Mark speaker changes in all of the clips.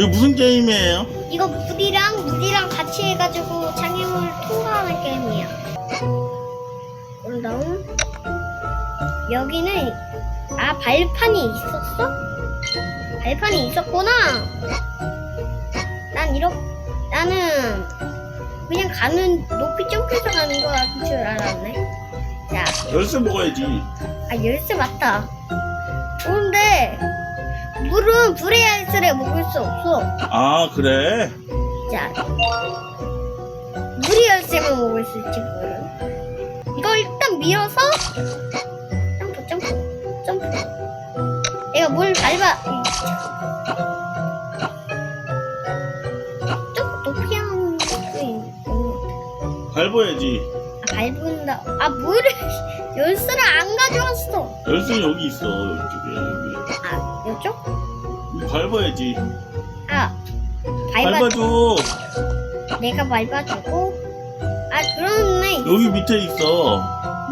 Speaker 1: 이거 무슨 게임이에요?
Speaker 2: 이거 물이랑 물이랑 같이 해가지고 장애물 통과하는 게임이야. 그럼 여기는 아 발판이 있었어? 발판이 있었구나. 난 이렇게 나는 그냥 가는 높이 점프해서 가는 거줄 알았네. 자,
Speaker 1: 열쇠 먹어야지.
Speaker 2: 아 열쇠 맞다. 그런데 물은 불의 열쇠를 먹을 수 없어.
Speaker 1: 아 그래?
Speaker 2: 자, 물이 열쇠만 먹을 수 있지 물은. 이거 일단 밀어서 점프 점프 점프. 내가 물 밟아. 좀 높이 하는 게 있는 것
Speaker 1: 밟아야지.
Speaker 2: 같아. 아, 밟은다. 아 물을 열쇠를 안 가져왔어.
Speaker 1: 열쇠는 여기 있어. 이쪽에 여기.
Speaker 2: 아 이쪽?
Speaker 1: 밟아야지.
Speaker 2: 아 밟아.
Speaker 1: 밟아줘.
Speaker 2: 내가 밟아주고. 아 그러네
Speaker 1: 여기 밑에 있어.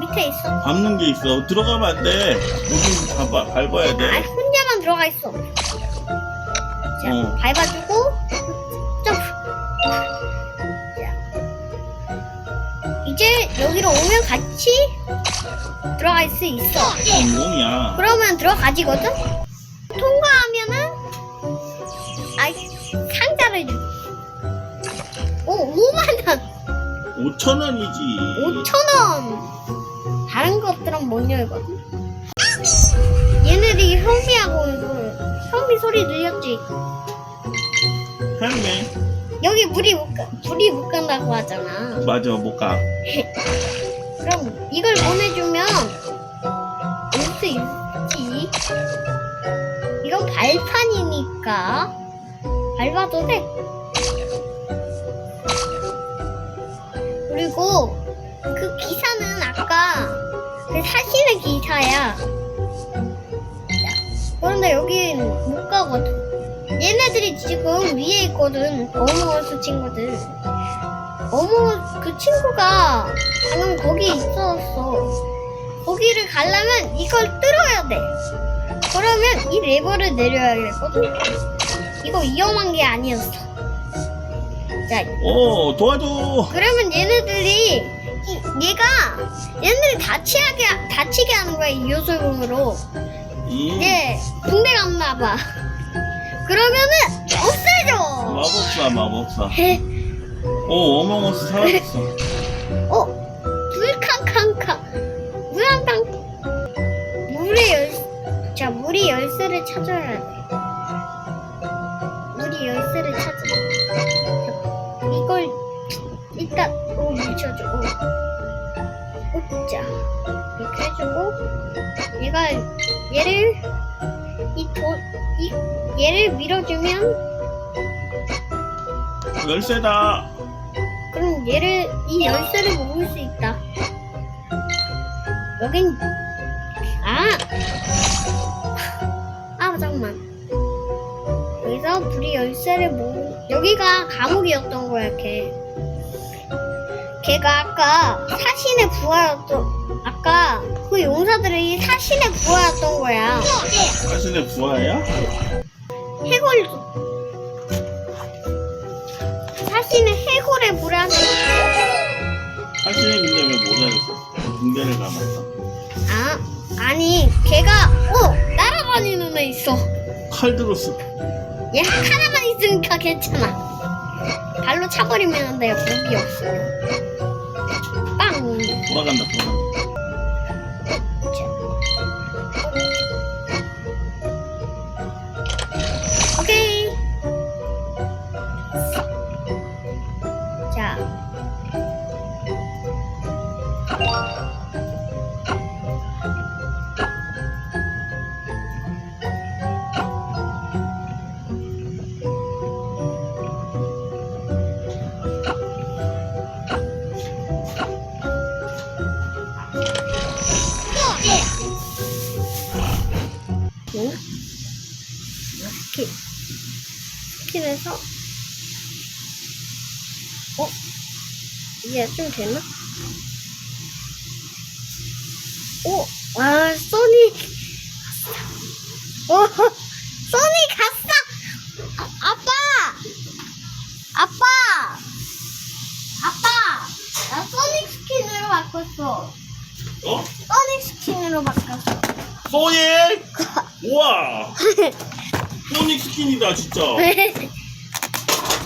Speaker 2: 밑에 있어.
Speaker 1: 밟는 게 있어. 들어가면 안 돼. 여기 밟아, 밟아야
Speaker 2: 아,
Speaker 1: 돼.
Speaker 2: 혼자만 들어가 있어. 자,
Speaker 1: 어.
Speaker 2: 밟아주고, 점프. 자. 이제 여기로 오면 같이 들어갈 수 있어.
Speaker 1: 성공이야.
Speaker 2: 그러면 들어가지거든? 통과하면은,
Speaker 1: 5천 원이지.
Speaker 2: 5천원! 다른 것들은 못 열거든? 얘네들이 현미하고 이거, 현미 소리 들렸지?
Speaker 1: 할매.
Speaker 2: 여기 물이 못 가, 불이 못 간다고 하잖아.
Speaker 1: 맞아, 못 가.
Speaker 2: 그럼 이걸 보내주면 올 수 있지. 이건 발판이니까 밟아도 돼. 그리고 그 기사는 아까 그 사실의 기사야. 자, 그런데 여긴 못 가거든. 얘네들이 지금 위에 있거든. 어머스 친구들. 어머, 그 친구가 방금 거기 있었어. 거기를 가려면 이걸 뚫어야 돼. 그러면 이 레버를 내려야겠거든. 이거 위험한 게 아니었어. 자,
Speaker 1: 오, 도와줘.
Speaker 2: 그러면 얘네들이 이, 얘가 얘네들이 다치게 다치게 하는 거야 이 요술공으로. 이얘 군대 갔나 봐. 그러면은 없애줘.
Speaker 1: 마법사, 마법사.
Speaker 2: 헤.
Speaker 1: 오, 어몽어스 사라졌어.
Speaker 2: 어? 불캉캉캉 물한탕 물의 열, 자 물이 열쇠를 찾아야 돼 물이 열쇠를 찾아 일단 오 묻혀주고 웃자 이렇게 해주고 얘가 얘를 이도이 얘를 밀어주면
Speaker 1: 열쇠다.
Speaker 2: 그럼 얘를 이 열쇠를 먹을 수 있다. 여긴 아, 아 잠깐만. 여기서 불이 열쇠를 먹. 여기가 감옥이었던 거야, 걔. 걔가 아까 사신의 부하였던. 아까 그 용사들이 사신의 부하였던 거야.
Speaker 1: 자신의 부하야?
Speaker 2: 해골. 사신의 해골의 불안.
Speaker 1: 자신의 근데 왜 모자였어? 군대를 감았어.
Speaker 2: 아, 아니, 걔가, 어, 날아다니는 애 있어.
Speaker 1: 칼 들었어.
Speaker 2: 얘 하나만 있으니까 괜찮아. 발로 차버리면 돼, 무기 없으면. 빵.
Speaker 1: 돌아간다, 돌아간다.
Speaker 2: 스킬에서 어? 이게 좀 되나? 오! 와, 소닉! 오! 소닉 갔어! 아, 아빠! 아빠! 아빠! 나 소닉 스킨으로 바꿨어.
Speaker 1: 어?
Speaker 2: 소닉 스킨으로 바꿨어.
Speaker 1: 소닉! 우와! 소닉 스킨이다 진짜.